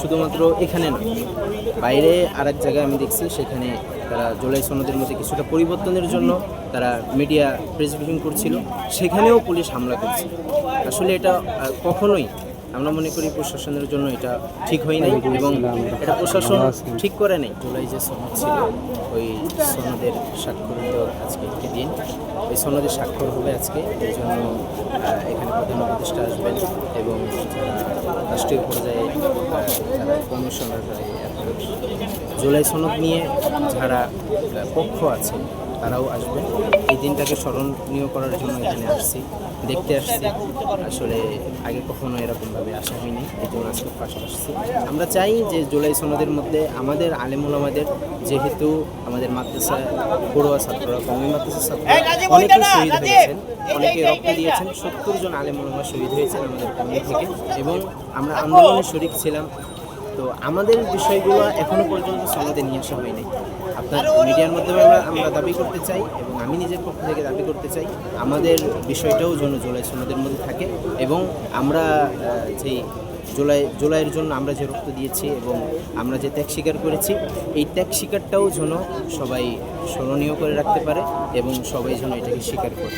শুধুমাত্র এখানে নয়, বাইরে আরেক জায়গায় আমি দেখছি, সেখানে তারা জুলাই সনদের মধ্যে কিছুটা পরিবর্তনের জন্য তারা মিডিয়া প্রেস ব্রিফিং করছিল, সেখানেও পুলিশ হামলা করছে। আসলে এটা কখনোই আমরা মনে করি প্রশাসনের জন্য এটা ঠিক হয় নাই এবং এটা প্রশাসন ঠিক করে নেই। জুলাই যে সনদ ছিল, ওই সনদের স্বাক্ষরিত আজকে একটি দিন। ওই সনদের স্বাক্ষর হবে আজকে, এই জন্য এখানে প্রধান উপদেষ্টা আসবেন এবং রাষ্ট্রীয় পর্যায়ে যারা কমিশনার জুলাই সনদ নিয়ে যারা পক্ষ আছে তারাও আসবে। এই দিনটাকে স্মরণীয় করার জন্য এখানে আসছি দেখতে আসছি। আসলে আগে কখনো এরকমভাবে আসা হয়নি এই জন্য আজকে ফার্স্ট আসছি। আমরা চাই যে জুলাই সনদের মধ্যে আমাদের আলেমুল আমাদের যেহেতু আমাদের মাদ্রাসা পড়ুয়া ছাত্ররা কমি মাদ্রাসা ছাত্ররা অনেকে শহীদ হয়েছেন অনেকে রক্ত দিয়েছেন সত্তর জন আলেমুল আমা শহীদ হয়েছেন আমাদের কমি থেকে এবং আমরা আন্দোলনে শরিক ছিলাম। তো আমাদের বিষয়গুলো এখনও পর্যন্ত সমাজে নিয়ে আসা হয়নি। আপনার মিডিয়ার মাধ্যমে আমরা আমরা দাবি করতে চাই এবং আমি নিজের পক্ষ থেকে দাবি করতে চাই আমাদের বিষয়টাও যেন জুলাই সনদের মধ্যে থাকে এবং আমরা আহ, যে জুলাই জুলাইয়ের জন্য আমরা যে রক্ত দিয়েছি এবং আমরা যে ত্যাগ স্বীকার করেছি এই ত্যাগ স্বীকারটাও যেন সবাই স্মরণীয় করে রাখতে পারে এবং সবাই যেন এটাকে স্বীকার করে।